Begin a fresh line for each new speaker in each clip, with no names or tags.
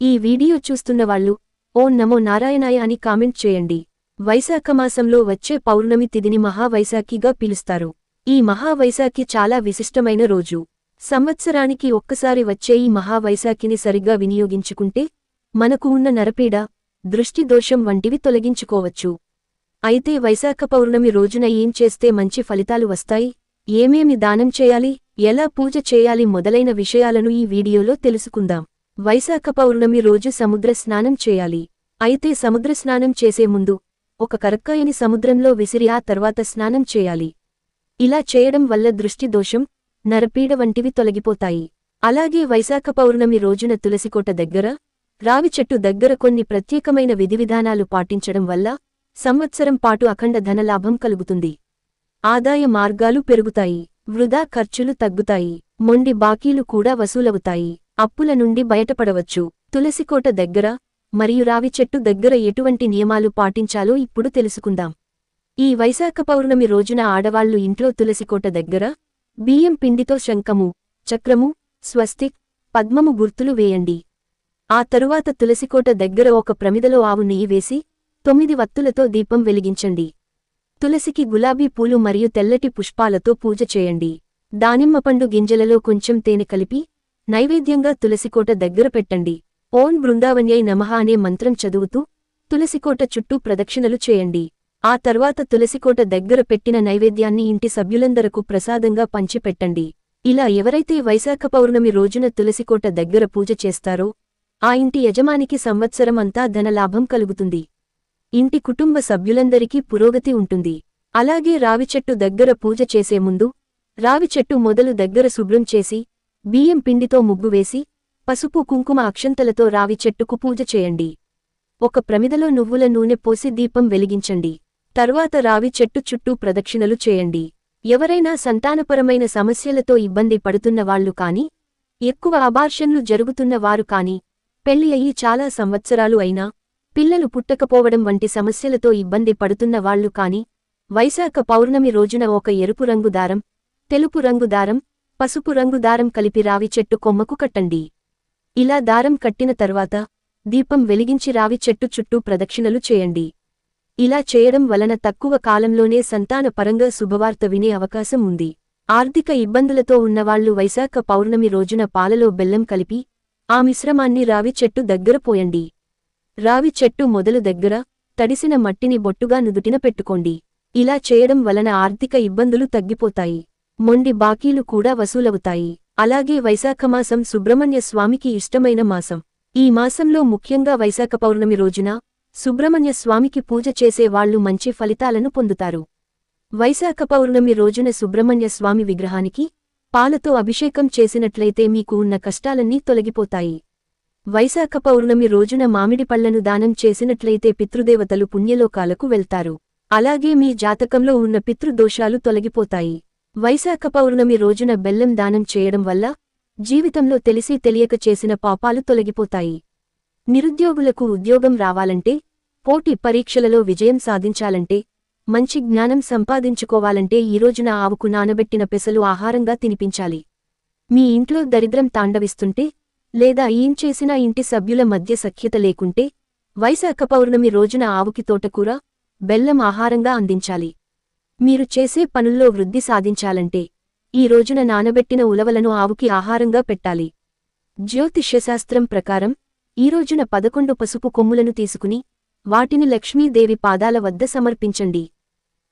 ఈ వీడియో చూస్తున్న వాళ్ళు ఓ నమో నారాయణాయ అని కామెంట్ చేయండి. వైశాఖమాసంలో వచ్చే పౌర్ణమి తిథిని మహావైశాఖిగా పిలుస్తారు. ఈ మహావైశాఖి చాలా విశిష్టమైన రోజు. సంవత్సరానికి ఒక్కసారి వచ్చే ఈ మహావైశాఖిని సరిగ్గా వినియోగించుకుంటే మనకు ఉన్న నరపీడ దృష్టి దోషం వంటివి తొలగించుకోవచ్చు. అయితే వైశాఖ పౌర్ణమి రోజున ఏం చేస్తే మంచి ఫలితాలు వస్తాయి? ఏమేమి దానం చేయాలి? ఎలా పూజ చేయాలి? మొదలైన విషయాలను ఈ వీడియోలో తెలుసుకుందాం. వైశాఖ పౌర్ణమి రోజు సముద్ర స్నానం చేయాలి. అయితే సముద్ర స్నానం చేసే ముందు ఒక కరక్కాయని సముద్రంలో విసిరి ఆ తర్వాత స్నానం చేయాలి. ఇలా చేయడం వల్ల దృష్టి దోషం నరపీడ వంటివి తొలగిపోతాయి. అలాగే వైశాఖ పౌర్ణమి రోజున తులసికోట దగ్గర రావి చెట్టు దగ్గర కొన్ని ప్రత్యేకమైన విధివిధానాలు పాటించడం వల్ల సంవత్సరం పాటు అఖండ ధనలాభం కలుగుతుంది. ఆదాయ మార్గాలు పెరుగుతాయి వృధా ఖర్చులు తగ్గుతాయి మొండి బాకీలు కూడా వసూలవుతాయి. అప్పుల నుండి బయటపడవచ్చు. తులసికోట దగ్గర మరియు రావి చెట్టు దగ్గర ఎటువంటి నియమాలు పాటించాలో ఇప్పుడు తెలుసుకుందాం. ఈ వైశాఖ పౌర్ణమి రోజున ఆడవాళ్ళు ఇంట్లో తులసికోట దగ్గర బియ్యం పిండితో శంఖము చక్రము స్వస్తిక్ పద్మము గుర్తులు వేయండి. ఆ తరువాత తులసికోట దగ్గర ఒక ప్రమిదలో ఆవు నెయ్యి వేసి తొమ్మిది వత్తులతో దీపం వెలిగించండి. తులసికి గులాబీ పూలు మరియు తెల్లటి పుష్పాలతో పూజ చేయండి. దానిమ్మపండు గింజలలో కొంచెం తేనె కలిపి నైవేద్యంగా తులసికోట దగ్గర పెట్టండి. ఓం బృందావన్యై నమః అనే మంత్రం చదువుతూ తులసికోట చుట్టూ ప్రదక్షిణలు చేయండి. ఆ తర్వాత తులసికోట దగ్గర పెట్టిన నైవేద్యాన్ని ఇంటి సభ్యులందరకు ప్రసాదంగా పంచిపెట్టండి. ఇలా ఎవరైతే వైశాఖ పౌర్ణమి రోజున తులసికోట దగ్గర పూజ చేస్తారో ఆ ఇంటి యజమానికి సంవత్సరం అంతా ధనలాభం కలుగుతుంది. ఇంటి కుటుంబ సభ్యులందరికీ పురోగతి ఉంటుంది. అలాగే రావి చెట్టు దగ్గర పూజ చేసే ముందు రావి చెట్టు మొదలు దగ్గర శుభ్రం చేసి బియ్యం పిండితో ముగ్గు వేసి పసుపు కుంకుమ అక్షంతలతో రావి చెట్టుకు పూజ చేయండి. ఒక ప్రమిదలో నువ్వుల నూనె పోసి దీపం వెలిగించండి. తర్వాత రావి చెట్టు చుట్టూ ప్రదక్షిణలు చేయండి. ఎవరైనా సంతానపరమైన సమస్యలతో ఇబ్బంది పడుతున్నవాళ్ళు కాని ఎక్కువ అబార్షన్లు జరుగుతున్న వారు కాని పెళ్ళి అయ్యి చాలా సంవత్సరాలు అయినా పిల్లలు పుట్టకపోవడం వంటి సమస్యలతో ఇబ్బంది పడుతున్న వాళ్ళు కాని వైశాఖ పౌర్ణమి రోజున ఒక ఎరుపు రంగు దారం తెలుపు రంగు దారం పసుపు రంగు దారం కలిపి రావి చెట్టు కొమ్మకు కట్టండి. ఇలా దారం కట్టిన తర్వాత దీపం వెలిగించి రావి చెట్టు చుట్టూ ప్రదక్షిణలు చేయండి. ఇలా చేయడం వలన తక్కువ కాలంలోనే సంతాన పరంగా శుభవార్త వినే అవకాశం ఉంది. ఆర్థిక ఇబ్బందులతో ఉన్నవాళ్ళు వైశాఖ పౌర్ణమి రోజున పాలలో బెల్లం కలిపి ఆ మిశ్రమాన్ని రావి చెట్టు దగ్గర పోయండి. రావి చెట్టు మొదలు దగ్గర తడిసిన మట్టిని బొట్టుగా నుదుటిన పెట్టుకోండి. ఇలా చేయడం వలన ఆర్థిక ఇబ్బందులు తగ్గిపోతాయి. మొండి బాకీలు కూడా వసూలవుతాయి. అలాగే వైశాఖమాసం సుబ్రహ్మణ్య స్వామికి ఇష్టమైన మాసం. ఈ మాసంలో ముఖ్యంగా వైశాఖ పౌర్ణమి రోజున సుబ్రహ్మణ్య స్వామికి పూజ చేసే వాళ్ళు మంచి ఫలితాలను పొందుతారు. వైశాఖ పౌర్ణమి రోజున సుబ్రహ్మణ్య స్వామి విగ్రహానికి పాలతో అభిషేకం చేసినట్లయితే మీకు ఉన్న కష్టాలన్నీ తొలగిపోతాయి. వైశాఖ పౌర్ణమి రోజున మామిడి పళ్ళను దానం చేసినట్లయితే పితృదేవతలు పుణ్యలోకాలకు వెళ్తారు. అలాగే మీ జాతకంలో ఉన్న పితృదోషాలు తొలగిపోతాయి. వైశాఖ పౌర్ణమి రోజున బెల్లం దానం చేయడం వల్ల జీవితంలో తెలిసి తెలియక చేసిన పాపాలు తొలగిపోతాయి. నిరుద్యోగులకు ఉద్యోగం రావాలంటే పోటీ పరీక్షలలో విజయం సాధించాలంటే మంచి జ్ఞానం సంపాదించుకోవాలంటే ఈ రోజున ఆవుకు నానబెట్టిన పెసలు ఆహారంగా తినిపించాలి. మీ ఇంట్లో దరిద్రం తాండవిస్తుంటే లేదా ఏం చేసినా ఇంటి సభ్యుల మధ్య సఖ్యత లేకుంటే వైశాఖ పౌర్ణమి రోజున ఆవుకి తోటకూర బెల్లం ఆహారంగా అందించాలి. మీరు చేసే పనుల్లో వృద్ధి సాధించాలంటే ఈ రోజున నానబెట్టిన ఉలవలను ఆవుకి ఆహారంగా పెట్టాలి. జ్యోతిష్యశాస్త్రం ప్రకారం ఈ రోజున పదకొండు పసుపు కొమ్ములను తీసుకుని వాటిని లక్ష్మీదేవి పాదాల వద్ద సమర్పించండి.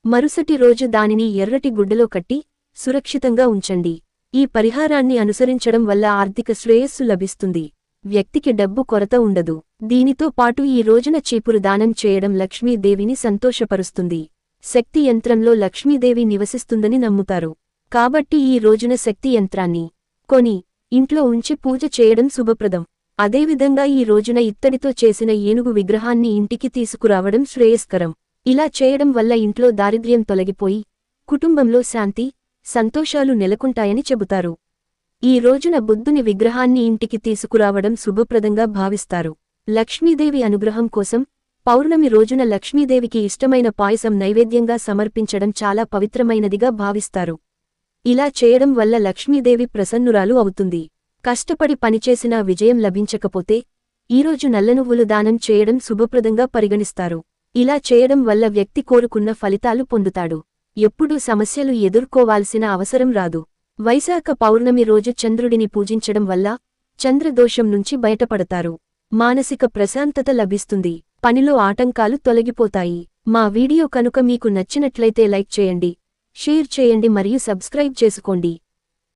మరుసటి రోజు దానిని ఎర్రటి గుడ్డలో కట్టి సురక్షితంగా ఉంచండి. ఈ పరిహారాన్ని అనుసరించడం వల్ల ఆర్థిక శ్రేయస్సు లభిస్తుంది. వ్యక్తికి డబ్బు కొరత ఉండదు. దీనితో పాటు ఈ రోజున చీపురు దానం చేయడం లక్ష్మీదేవిని సంతోషపరుస్తుంది. శక్తి యంత్రంలో లక్ష్మీదేవి నివసిస్తుందని నమ్ముతారు. కాబట్టి ఈ రోజున శక్తి యంత్రాన్ని కొని ఇంట్లో ఉంచి పూజ చేయడం శుభప్రదం. అదేవిధంగా ఈ రోజున ఇత్తడితో చేసిన ఏనుగు విగ్రహాన్ని ఇంటికి తీసుకురావడం శ్రేయస్కరం. ఇలా చేయడం వల్ల ఇంట్లో దారిద్ర్యం తొలగిపోయి కుటుంబంలో శాంతి సంతోషాలు నెలకొంటాయని చెబుతారు. ఈ రోజున బుద్ధుని విగ్రహాన్ని ఇంటికి తీసుకురావడం శుభప్రదంగా భావిస్తారు. లక్ష్మీదేవి అనుగ్రహం కోసం పౌర్ణమి రోజున లక్ష్మీదేవికి ఇష్టమైన పాయసం నైవేద్యంగా సమర్పించడం చాలా పవిత్రమైనదిగా భావిస్తారు. ఇలా చేయడం వల్ల లక్ష్మీదేవి ప్రసన్నురాలు అవుతుంది. కష్టపడి పనిచేసినా విజయం లభించకపోతే ఈరోజు నల్లనువ్వులు దానం చేయడం శుభప్రదంగా పరిగణిస్తారు. ఇలా చేయడం వల్ల వ్యక్తి కోరుకున్న ఫలితాలు పొందుతాడు. ఎప్పుడూ సమస్యలు ఎదుర్కోవాల్సిన అవసరం రాదు. వైశాఖ పౌర్ణమి రోజు చంద్రుడిని పూజించడం వల్ల చంద్రదోషం నుంచి బయటపడతారు. మానసిక ప్రశాంతత లభిస్తుంది. పనిలో ఆటంకాలు తొలగిపోతాయి. మా వీడియో కనుక మీకు నచ్చినట్లయితే లైక్ చేయండి షేర్ చేయండి మరియు సబ్స్క్రైబ్ చేసుకోండి.